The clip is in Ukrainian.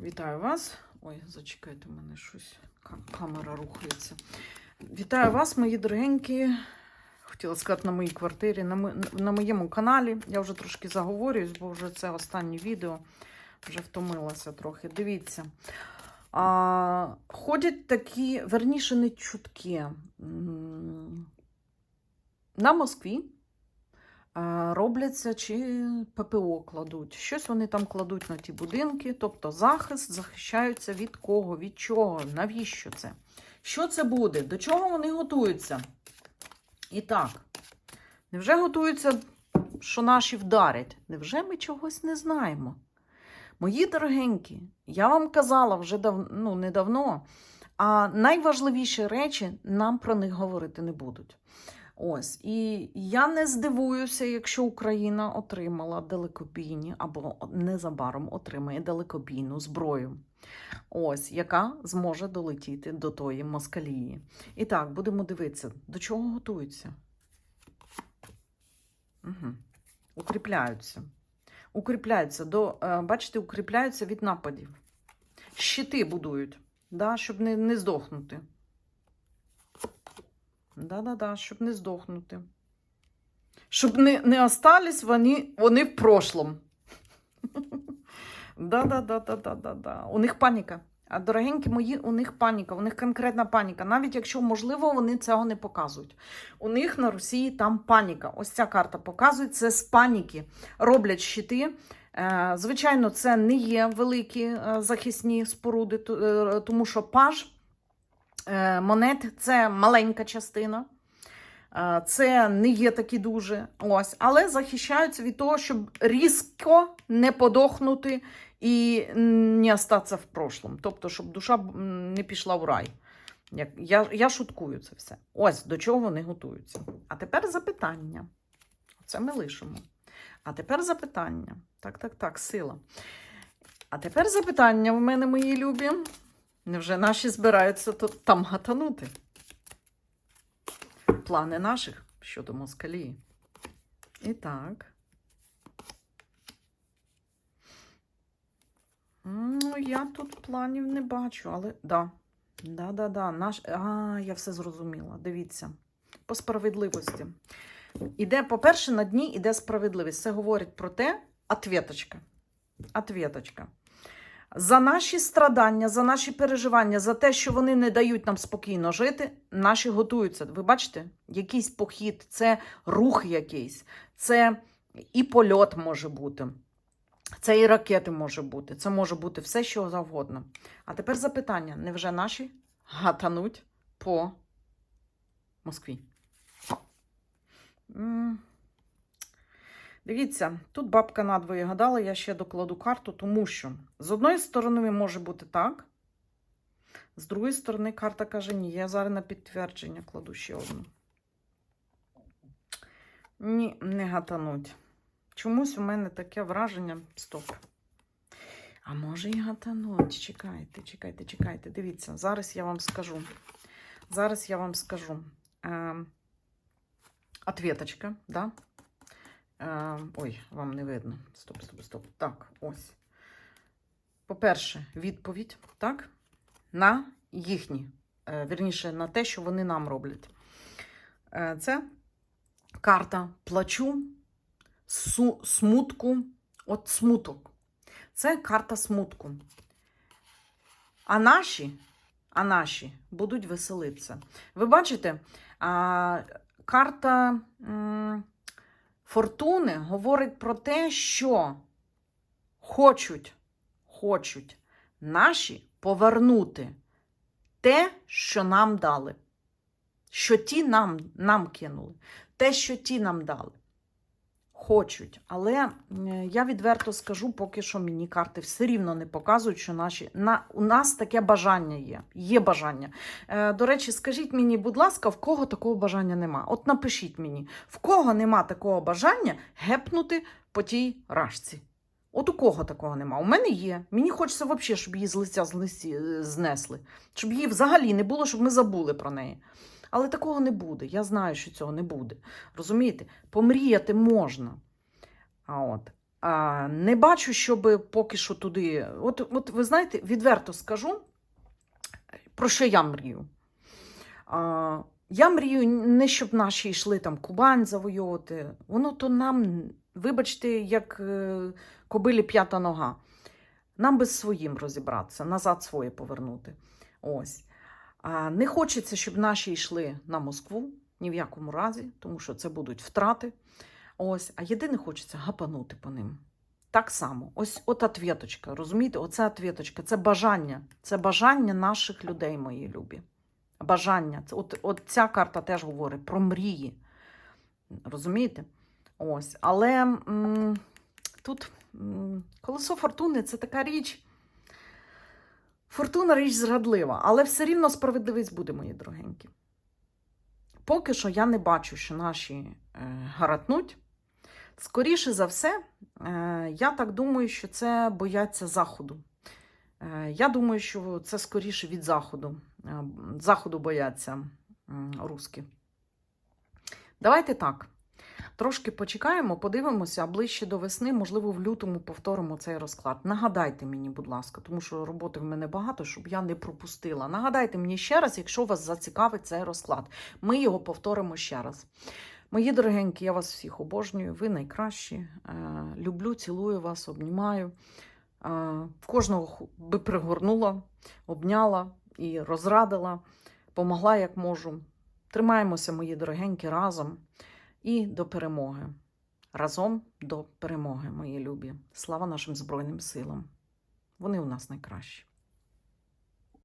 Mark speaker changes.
Speaker 1: Вітаю вас. Ой, зачекайте, у мене щось. Камера рухається. Вітаю вас, мої дорогенькі. Хотіла сказати на моїй квартирі, на, мо- на моєму каналі. Я вже трошки заговорююсь, бо вже це останнє відео. Вже втомилася трохи. Дивіться. А, ходять такі, верніше, не чутки. На Москві робляться чи ППО кладуть. Щось вони там кладуть на ті будинки, тобто захист захищаються від кого, від чого, навіщо це? Що це буде? До чого вони готуються? І так, невже готуються, що наші вдарять? Невже ми чогось не знаємо? Мої дорогенькі, я вам казала вже дав, ну, недавно, а найважливіші речі нам про них говорити не будуть. Ось, і я не здивуюся, якщо Україна отримала далекобійні або незабаром отримає далекобійну зброю, ось, яка зможе долетіти до тої москалії. І так, будемо дивитися, до чого готуються. Угу. Укріпляються. Укріпляються до, е, бачите, укріпляються від нападів. Щити будують, да, щоб не, не здохнути. Да-да-да, щоб не здохнути. Щоб не, не остались вони, вони в прошлом. Да-да-да-да-да-да-да. У них паніка. А дорогенькі мої, у них паніка, у них конкретна паніка. Навіть якщо, можливо, вони цього не показують. У них на Росії там паніка. Ось ця карта показує це з паніки. Роблять щити. Е, Звичайно, це не є великі е, захисні споруди, е, тому що паж монет це маленька частина. Е, Це не є такі дуже. Ось, але захищаються від того, щоб різко не подохнути і не остатися в прошлом. Тобто, щоб душа не пішла в рай. Я, я шуткую це все. Ось до чого вони готуються. А тепер запитання. Це ми лишимо. А тепер запитання. Так, так, так, сила. А тепер запитання в мене, мої любі. Невже наші збираються тут там гатанути? Плани наших щодо москалії. І так. Ну, я тут планів не бачу, але да. Да, да, да. Наш... А, я все зрозуміла. Дивіться. По справедливості. Іде, по-перше, на дні іде справедливість. Це говорить про те, ответочка. Ответочка. За наші страдання, за наші переживання, за те, що вони не дають нам спокійно жити, наші готуються. Ви бачите, якийсь похід, це рух якийсь, це і польот може бути, це і ракети може бути, це може бути все, що завгодно. А тепер запитання: невже наші гатануть по Москві? Дивіться, тут бабка надвоє гадала, я ще докладу карту, тому що з одної сторони може бути так, з другої сторони, карта каже, ні, я зараз на підтвердження кладу ще одну. Ні, не гатануть. Чомусь у мене таке враження. Стоп. А може і гатануть. Чекайте, чекайте, чекайте. Дивіться, зараз я вам скажу. Зараз я вам скажу. Е, ответочка, да? Е, ой, вам не видно. Стоп, стоп, стоп. Так, ось. По-перше, відповідь, так? На їхні, е, вірніше, на те, що вони нам роблять. Е, це карта плачу, су, смутку, от смуток. Це карта смутку. А наші, а наші будуть веселитися. Ви бачите, а, карта м, фортуни говорить про те, що хочуть, хочуть наші повернути те, що нам дали. Що ті нам, нам кинули, те, що ті нам дали. Хочуть, але е, я відверто скажу, поки що мені карти все рівно не показують, що наші на у нас таке бажання є. Є бажання. Е, до речі, скажіть мені, будь ласка, в кого такого бажання нема? От напишіть мені, в кого нема такого бажання гепнути по тій рашці? От у кого такого нема? У мене є. Мені хочеться взагалі, щоб її з лиця злисі- знесли, щоб її взагалі не було, щоб ми забули про неї. Але такого не буде. Я знаю, що цього не буде. Розумієте? Помріяти можна. А от А, не бачу, щоб поки що туди. От, от ви знаєте, відверто скажу, про що я мрію. А, я мрію не щоб наші йшли там Кубань завойовувати. Воно то нам, вибачте, як е, кобилі п'ята нога. Нам би своїм розібратися, назад своє повернути. Ось. Не хочеться, щоб наші йшли на Москву ні в якому разі, тому що це будуть втрати. Ось, а єдине хочеться гапанути по ним. Так само, ось от ответочка, розумієте? Оце ответочка, це бажання. Це бажання наших людей, мої любі. Бажання. От, от ця карта теж говорить про мрії. Розумієте? Ось. Але м, тут м, колесо фортуни це така річ. Фортуна річ зрадлива, але все рівно справедливість буде, мої дорогенькі. Поки що я не бачу, що наші е, гаратнуть. Скоріше за все, е, я так думаю, що це бояться Заходу. Е, я думаю, що це скоріше від Заходу. Заходу бояться руски. Давайте так. Трошки почекаємо, подивимося, а ближче до весни, можливо, в лютому повторимо цей розклад. Нагадайте мені, будь ласка, тому що роботи в мене багато, щоб я не пропустила. Нагадайте мені ще раз, якщо вас зацікавить цей розклад. Ми його повторимо ще раз. Мої дорогенькі, я вас всіх обожнюю, ви найкращі. Е, люблю, цілую вас, обнімаю. Е, кожного би пригорнула, обняла і розрадила, помогла як можу. Тримаємося, мої дорогенькі, разом і до перемоги. Разом до перемоги, мої любі. Слава нашим Збройним силам. Вони у нас найкращі.